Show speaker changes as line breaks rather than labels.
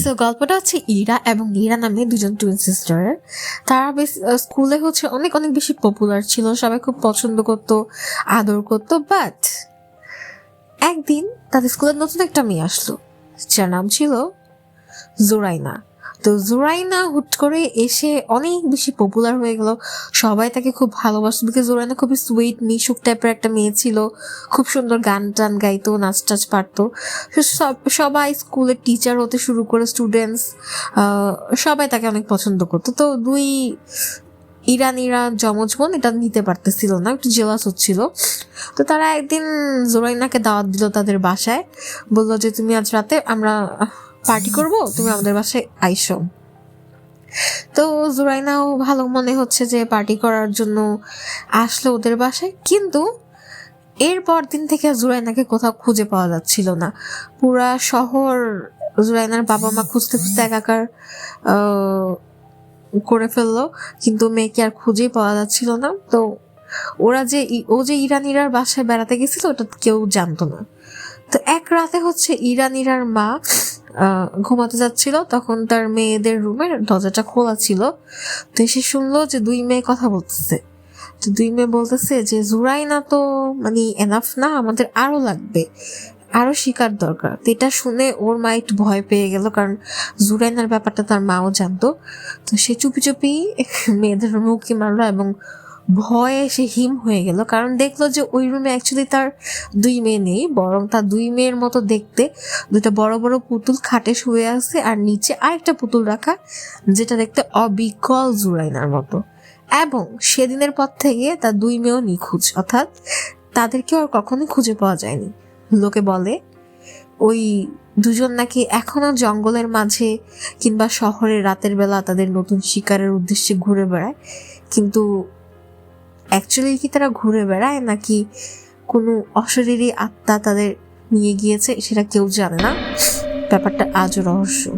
So গল্পটা হচ্ছে ইরা এবং ইরা নামে দুজন টুইন সিস্টারের তারা বেশ স্কুলে হচ্ছে অনেক অনেক বেশি পপুলার ছিল, সবাই খুব পছন্দ করতো, আদর করতো বাট একদিন তাদের স্কুলের নতুন একটা মেয়ে আসলো, যার নাম ছিল জোরাইনা। তো জোরাইনা হুট করে এসে অনেক বেশি পপুলার হয়ে গেল। সবাই তাকে খুব ভালোবাসতো বিকজ জোরাইনা খুবই সুইট মিশুক টাইপের একটা মেয়ে ছিল। খুব সুন্দর গান টান গাইতো, নাচ টাচ পারতো। সব- সবাই স্কুলের টিচার হতে শুরু করে স্টুডেন্টস সবাই তাকে অনেক পছন্দ করতো। তো দুই ইরানিরা যমজ বোন, এটা নিতে পারতেছিল না, একটু জেলাস হচ্ছিল। তো তারা একদিন জোরাইনাকে দাওয়াত দিল তাদের বাসায়। বলল যে, তুমি আজ রাতে আমরা পার্টি করব, তুমি আমাদের বাসায় আইসো। তো জোরাইনাও ভালো মনে হচ্ছে যে পার্টি করার জন্য আসলো ওদের বাসায়, কিন্তু এরপর দিন থেকে জুরাইনাকে কোথাও খুঁজে পাওয়া যাচ্ছিল না। পুরা শহর জুরাইনার বাবা মা খুঁজতে খুঁজতে একাকার করে ফেলল, কিন্তু মেয়েকে আর খুঁজেই পাওয়া যাচ্ছিল না। তো ওরা যে ও যে ইরানিরার বাসায় বেড়াতে গেছিল, ওটা কেউ জানতো না। তো এক রাতে হচ্ছে ইরানিরার মা ঘুমাতে যাচ্ছিল, তখন তার মেয়েদের রুমের দরজাটা খোলা ছিল। তো সে শুনলো যে দুই মেয়ে কথা বলতেছে। তো দুই মেয়ে বলতেছে যে, জুরাইনা তো মানে এনাফ না, আমাদের আরও লাগবে, আরও শিকার দরকার। তো এটা শুনে ওর মা একটু ভয় পেয়ে গেল, কারণ জুরাইনার ব্যাপারটা তার মাও জানতো। তো সে চুপি চুপি মেয়েদের উকি মারলো এবং ভয়ে সে হিম হয়ে গেল। কারণ দেখল যে ওই রুমে অ্যাকচুয়ালি তার দুই মেয়ে নেই, বরং তার দুই মেয়ের মতো দেখতে। দুটো বড় বড় পুতুল খাটে শুয়ে আছে আর নিচে আরেকটা পুতুল রাখা, যেটা দেখতে অবিকল জুরাইনার মতো। এবং সেদিনের পর থেকে তার দুই মেয়েও নিখোঁজ, অর্থাৎ তাদেরকে আর কখনোই খুঁজে পাওয়া যায়নি। লোকে বলে, ওই দুজন নাকি এখনও জঙ্গলের মাঝে কিংবা শহরে রাতের বেলা তাদের নতুন শিকারের উদ্দেশ্যে ঘুরে বেড়ায়, কিন্তু অ্যাকচুয়ালি কি তারা ঘুরে বেড়ায় নাকি কোনো অশরীরী আত্মা তাদের নিয়ে গিয়েছে সেটা কেউ জানে না? ব্যাপারটা আজও রহস্য।